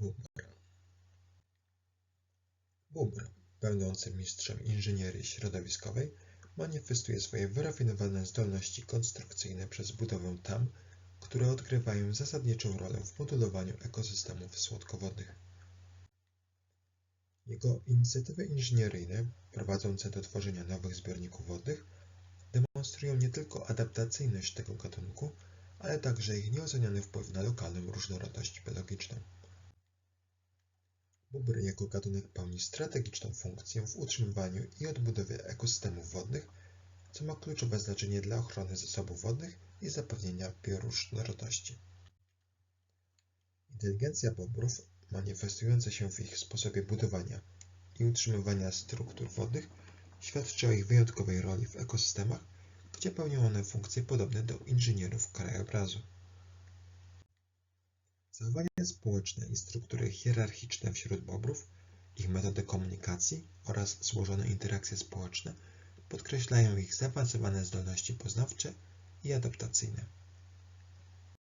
Bóbr Bóbr, będący mistrzem inżynierii środowiskowej, manifestuje swoje wyrafinowane zdolności konstrukcyjne przez budowę tam, które odgrywają zasadniczą rolę w modelowaniu ekosystemów słodkowodnych. Jego inicjatywy inżynieryjne, prowadzące do tworzenia nowych zbiorników wodnych, demonstrują nie tylko adaptacyjność tego gatunku, ale także ich nieoceniony wpływ na lokalną różnorodność biologiczną. Bóbr jako gatunek pełni strategiczną funkcję w utrzymywaniu i odbudowie ekosystemów wodnych, co ma kluczowe znaczenie dla ochrony zasobów wodnych i zapewnienia bioróżnorodności. Inteligencja bobrów, manifestująca się w ich sposobie budowania i utrzymywania struktur wodnych, świadczy o ich wyjątkowej roli w ekosystemach, gdzie pełnią one funkcje podobne do inżynierów krajobrazu. Zachowania społeczne i struktury hierarchiczne wśród bobrów, ich metody komunikacji oraz złożone interakcje społeczne podkreślają ich zaawansowane zdolności poznawcze i adaptacyjne.